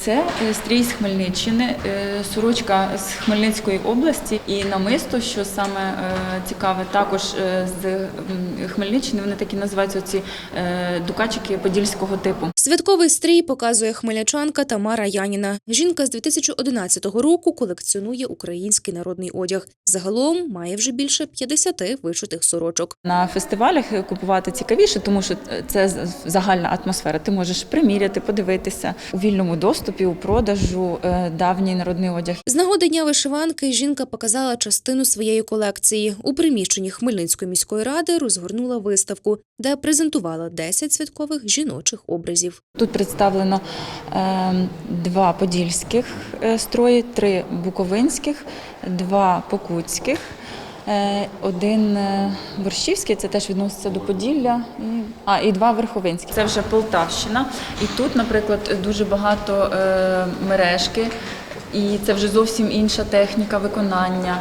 Це е, стрій з Хмельниччини, е, сорочка з Хмельницької області і намисто, що саме е, цікаве, також з Хмельниччини. Вони такі називаються ці дукачики подільського типу. Святковий стрій показує хмельничанка Тамара Яніна. Жінка з 2011 року колекціонує український народний одяг. Загалом має вже більше 50 вишитих сорочок. На фестивалях купувати цікавіше, тому що це загальна атмосфера. Ти можеш приміряти, подивитися у вільному доступі, у продажу е, давній народний одяг. З нагоди дня вишиванки жінка показала частину своєї колекції. У приміщенні Хмельницької міської ради розгорнула виставку, де презентувала 10 святкових жіночих образів. Тут представлено е, два подільських е, строї, три буковинських, два покутських. е, Один е, борщівський, це теж відноситься до Поділля, і, а, і два верховинські. Це вже Полтавщина. І тут, наприклад, дуже багато е, мережки, і це вже зовсім інша техніка виконання.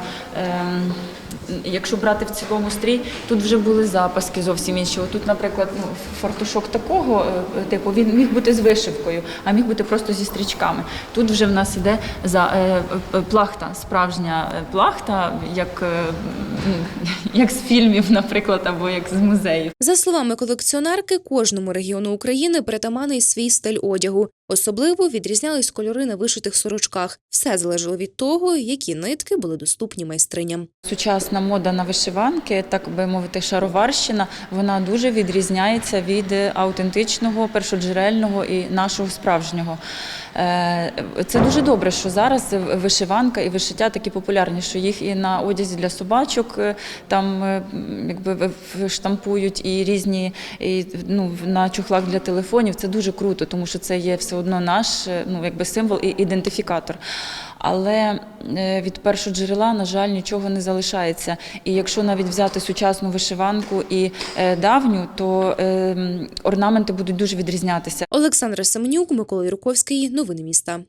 Якщо брати в цілому стрій, тут вже були запаски зовсім інші. Тут, наприклад, ну, фартушок такого е, типу він міг бути з вишивкою, а міг бути просто зі стрічками. Тут вже в нас іде за е, е, плахта, справжня плахта, як, як з фільмів, наприклад, або як з музеїв. За словами колекціонерки, кожному регіону України притаманий свій стиль одягу. Особливо відрізнялись кольори на вишитих сорочках. Все залежало від того, які нитки були доступні майстриням. Сучасна мода на вишиванки, так би мовити, шароварщина, вона дуже відрізняється від аутентичного, першоджерельного і нашого справжнього. Е, Це дуже добре, що зараз вишиванка і вишиття такі популярні, що їх і на одязі для собачок е, там е, якби штампують і різні і, ну, на чохлах для телефонів. Це дуже круто, тому що це є все одно наш е, ну, якби символ і ідентифікатор. Але від першого джерела, на жаль, нічого не залишається. І якщо навіть взяти сучасну вишиванку і давню, то е, орнаменти будуть дуже відрізнятися. Олександра Семенюк, Микола Юрковський. Новини міста.